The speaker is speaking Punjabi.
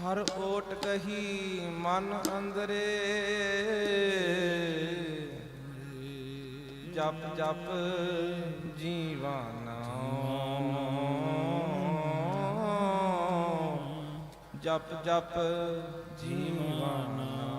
ਹਰ ਓਟ ਕਹੀ ਮਨ ਅੰਦਰੇ। ਜਪ ਜਪ ਜੀਵਾ ਨਾਮ ਜਪ ਜਪ ਜੀਵਾ ਨਾਮ